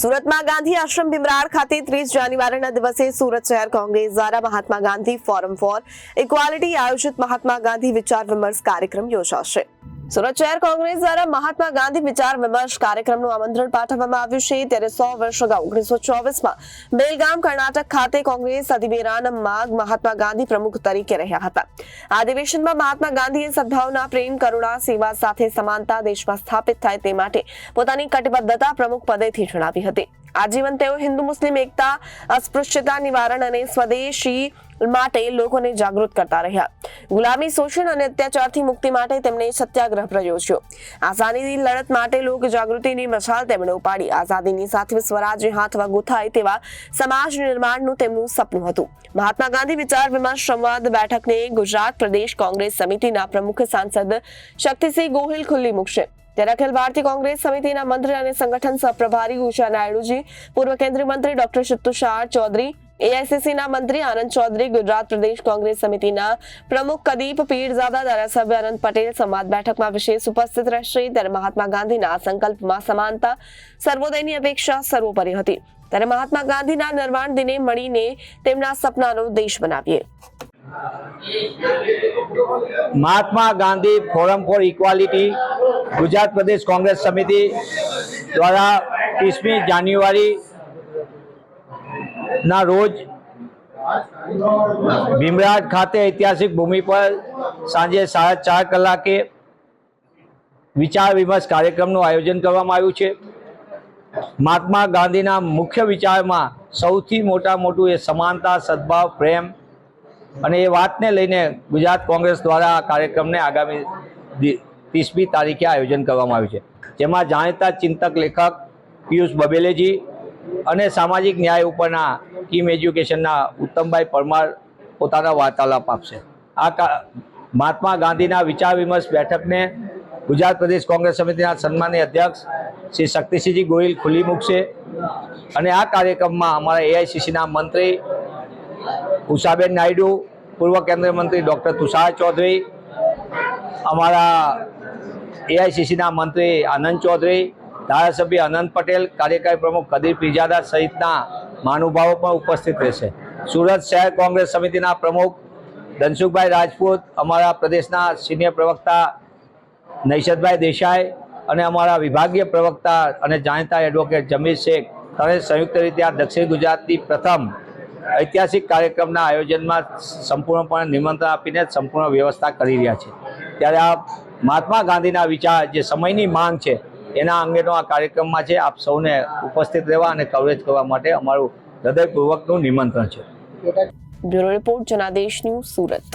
સુરતમાં ગાંધી આશ્રમ ભીમરાડ ખાતે ત્રીસ જાન્યુઆરીના દિવસે સુરત શહેર કોંગ્રેસ દ્વારા Mahatma Gandhi forum for equality આયોજિત મહાત્મા ગાંધી વિચાર વિમર્શ કાર્યક્રમ યોજાશે. સુરત શહેર કોંગ્રેસ દ્વારા મહાત્મા ગાંધી વિચાર વિમર્શ કાર્યક્રમનું આમંત્રણ પાઠવવામાં આવ્યું છે. ત્યારે સો વર્ષ અગાઉ, ઓગણીસો ચોવીસમાં બેલગામ કર્ણાટક ખાતે કોંગ્રેસ અધિવેરાન માગ મહાત્મા ગાંધી પ્રમુખ તરીકે રહ્યા હતા. આ અધિવેશનમાં મહાત્મા ગાંધીએ સદભાવના, પ્રેમ, કરુણા, સેવા સાથે સમાનતા દેશમાં સ્થાપિત થાય તે માટે પોતાની કટિબદ્ધતા પ્રમુખ પદેથી જણાવી હતી. આજીવન તેઓ હિન્દુ, મુસ્લિમ, એકતા, અસ્પૃશ્યતા, નિવારણ અને સ્વદેશી માટે લોકોને જાગૃત કરતા રહ્યા. ગુલામી શોષણ અને અત્યાચારથી મુક્તિ માટે તેમણે સત્યાગ્રહ પ્રયોજ્યો. આઝાદીની લડત માટે લોક જાગૃતિની મશાલ તેમણે ઉપાડી. આઝાદીની સાથે સ્વરાજ્ય હાથમાં ગૂંથાય તેવા સમાજ નિર્માણનું તેમનું સપનું હતું. મહાત્મા ગાંધી વિચાર વિમર્શ સંવાદ બેઠકને ગુજરાત પ્રદેશ કોંગ્રેસ સમિતિના પ્રમુખ સાંસદ શક્તિસિંહ ગોહિલ ખુલ્લી મૂકશે. ત્યારે અખિલ ભારતીય કોંગ્રેસ સમિતિના મંત્રી અને સંગઠન સહપ્રભારી ઉષા નાયડુજી, પૂર્વ કેન્દ્રીય મંત્રી ડોક્ટર તુષાર ચૌધરી એઆઈસીસીના મંત્રી આનંદ ચૌધરી ગુજરાત પ્રદેશ કોંગ્રેસ સમિતિના પ્રમુખ કદીપ પીરઝાદા ધારાસભ્ય અનંત પટેલ સંવાદ બેઠકમાં વિશેષ ઉપસ્થિત રહેશે. ત્યારે મહાત્મા ગાંધીના સંકલ્પમાં સમાનતા સર્વોદયની અપેક્ષા સર્વોપરી હતી. ત્યારે મહાત્મા ગાંધીના નિર્વાણ દિને મળીને તેમના સપનાનો દેશ બનાવીએ. Mahatma Gandhi forum for equality Gujarat પ્રદેશ કોંગ્રેસ સમિતિ દ્વારા ત્રીસમી જાન્યુઆરી ના રોજ ભીમરાજ ખાતે ઐતિહાસિક ભૂમિ પર સાંજે સાડા ચાર કલાકે વિચાર વિમર્શ કાર્યક્રમનું આયોજન કરવામાં આવ્યું છે. મહાત્મા ગાંધીના મુખ્ય વિચારમાં સૌથી મોટા મોટું એ સમાનતા, સદભાવ, પ્રેમ અને એ વાતને લઈને ગુજરાત કોંગ્રેસ દ્વારા આ કાર્યક્રમને આગામી ત્રીસમી તારીખે આયોજન કરવામાં આવ્યું છે. જેમાં જાણીતા ચિંતક લેખક પિયુષ બબેલેજી અને સામાજિક ન્યાય ઉપરના કીમ એજ્યુકેશનના ઉત્તમભાઈ પરમાર પોતાના વાર્તાલાપ આપશે. આ મહાત્મા ગાંધીના વિચાર વિમર્શ બેઠકને ગુજરાત પ્રદેશ કોંગ્રેસ સમિતિના સન્માનીય અધ્યક્ષ શ્રી શક્તિસિંહજી ગોહિલ ખુલ્લી મૂકશે. અને આ કાર્યક્રમમાં અમારા એઆઈસીસીના મંત્રી ઉષાબેન નાયડુ, પૂર્વ કેન્દ્રીય મંત્રી ડૉક્ટર તુષાર ચૌધરી, અમારા એઆઈસીસીના મંત્રી આનંદ ચૌધરી ધારાસભ્ય અનંત પટેલ, કાર્યકારી પ્રમુખ કદીર પીજાદા સહિતના મહાનુભાવો પણ ઉપસ્થિત રહેશે. સુરત શહેર કોંગ્રેસ સમિતિના પ્રમુખ ધનસુખભાઈ રાજપૂત, અમારા પ્રદેશના સિનિયર પ્રવક્તા નૈષદભાઈ દેસાઈ અને અમારા વિભાગીય પ્રવક્તા અને જાણીતા એડવોકેટ જમીર શેખ. ત્રણે સંયુક્ત રીતે આ દક્ષિણ ગુજરાતની પ્રથમ ઐતિહાસિક કાર્યક્રમના આયોજનમાં સંપૂર્ણપણે નિમંત્રણ આપીને સંપૂર્ણ વ્યવસ્થા કરી રહ્યા છે. ત્યારે આ મહાત્મા ગાંધીના વિચાર, જે સમયની માંગ છે એના અંગેનો આ કાર્યક્રમમાં છે, આપ સૌને ઉપસ્થિત રહેવા અને કવરેજ કરવા માટે અમારું હૃદયપૂર્વકનું નિમંત્રણ છે. Bureau report, Janadesh news Surat.